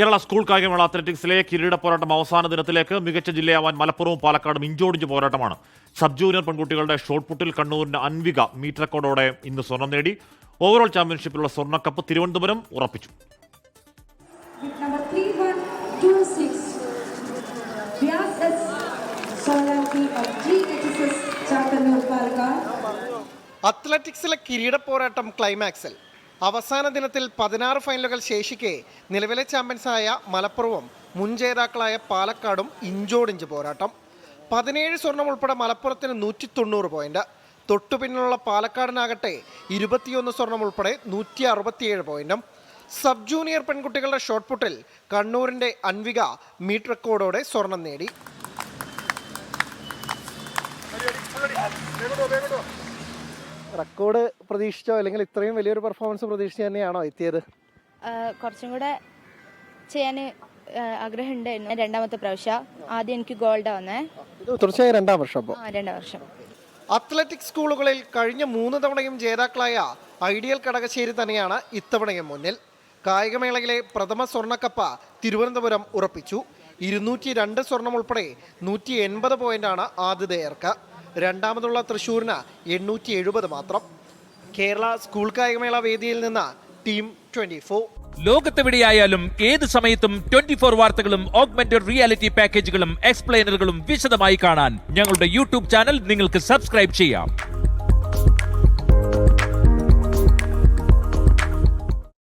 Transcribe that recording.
Kerala school കായികമേള അത്ലറ്റിക്സിലെ കിരീട പോരാട്ടം അവസാന ദിനത്തിലേക്ക് മികച്ച ജില്ലയാവാൻ മലപ്പുറവും പാലക്കാടും ഇഞ്ചോടിഞ്ച് പോരാട്ടമാണ് സബ് ജൂനിയർ പെൺകുട്ടികളുടെ ഷോട്ട് പുട്ടിൽ കണ്ണൂരിന്റെ അൻവിക മീറ്റ് റെക്കോർഡോടെ ഇന്ന് സ്വർണം നേടി ഓവറോൾ ചാമ്പ്യൻഷിപ്പിലുള്ള സ്വർണക്കപ്പ് തിരുവനന്തപുരം ഉറപ്പിച്ചു with number 3126. Vyas S. Solanki of GHSS Chakanur Palka. അത്ലറ്റിക്സിലെ കിരീട പോരാട്ടം ക്ലൈമാക്സിൽ അവസാന ദിനത്തിൽ പതിനാറ് ഫൈനലുകൾ ശേഷിക്കെ നിലവിലെ ചാമ്പ്യൻസായ മലപ്പുറവും മുൻ ജേതാക്കളായ പാലക്കാടും ഇഞ്ചോടിഞ്ച് പോരാട്ടം. പതിനേഴ് സ്വർണം ഉൾപ്പെടെ മലപ്പുറത്തിന് നൂറ്റി തൊണ്ണൂറ് പോയിന്റ് തൊട്ടുപിന്നിലുള്ള പാലക്കാടിനാകട്ടെ ഇരുപത്തിയൊന്ന് സ്വർണം ഉൾപ്പെടെ നൂറ്റി അറുപത്തിയേഴ് പോയിന്റും സബ് ജൂനിയർ പെൺകുട്ടികളുടെ ഷോർട്ട് പുട്ടിൽ കണ്ണൂരിന്റെ അൻവിക മീറ്റ് റെക്കോർഡോടെ സ്വർണം നേടി. റെക്കോർഡ് പ്രതീക്ഷിച്ചോ? അല്ലെങ്കിൽ ഇത്രയും വലിയൊരു പെർഫോമൻസ് പ്രതീക്ഷിച്ച് തന്നെയാണോ എത്തിയത്? കുറച്ചും കൂടെ ചെയ്യാൻ ആഗ്രഹം ഉണ്ടായിരുന്നു രണ്ടാമത്തെ പ്രാവശ്യം. ആദ്യം എനിക്ക് ഗോൾഡ് വന്നേ. ഇത് തീർച്ചയായും രണ്ടാം വർഷം അപ്പോൾ രണ്ടാം വർഷം. അത്ലറ്റിക് സ്കൂളുകളിൽ കഴിഞ്ഞ മൂന്ന് തവണയും ജേതാക്കളായ ഐഡിയൽ കടകശ്ശേരി തന്നെയാണ് ഇത്തവണയും മുന്നിൽ. കായികമേളയിലെ പ്രഥമ സ്വർണക്കപ്പ തിരുവനന്തപുരം ഉറപ്പിച്ചു. ഇരുന്നൂറ്റി രണ്ട് സ്വർണം ഉൾപ്പെടെ നൂറ്റി എൺപത് പോയിന്റാണ് ആതിഥേയർക്ക്. രണ്ടാമതുള്ള തൃശ്ശൂരിന് എണ്ണൂറ്റി എഴുപത് മാത്രം. കേരള സ്കൂൾ കായികമേള വേദിയിൽ നിന്ന് ടീം ട്വന്റി ഫോർ ലോകത്തെവിടെയായാലും ഏത് സമയത്തും ട്വന്റി ഫോർ വാർത്തകളും ഓഗ്മെന്റഡ് റിയാലിറ്റി പാക്കേജുകളും എക്സ്പ്ലെയിനറുകളും വിശദമായി കാണാൻ ഞങ്ങളുടെ യൂട്യൂബ് ചാനൽ നിങ്ങൾക്ക് സബ്സ്ക്രൈബ് ചെയ്യാം.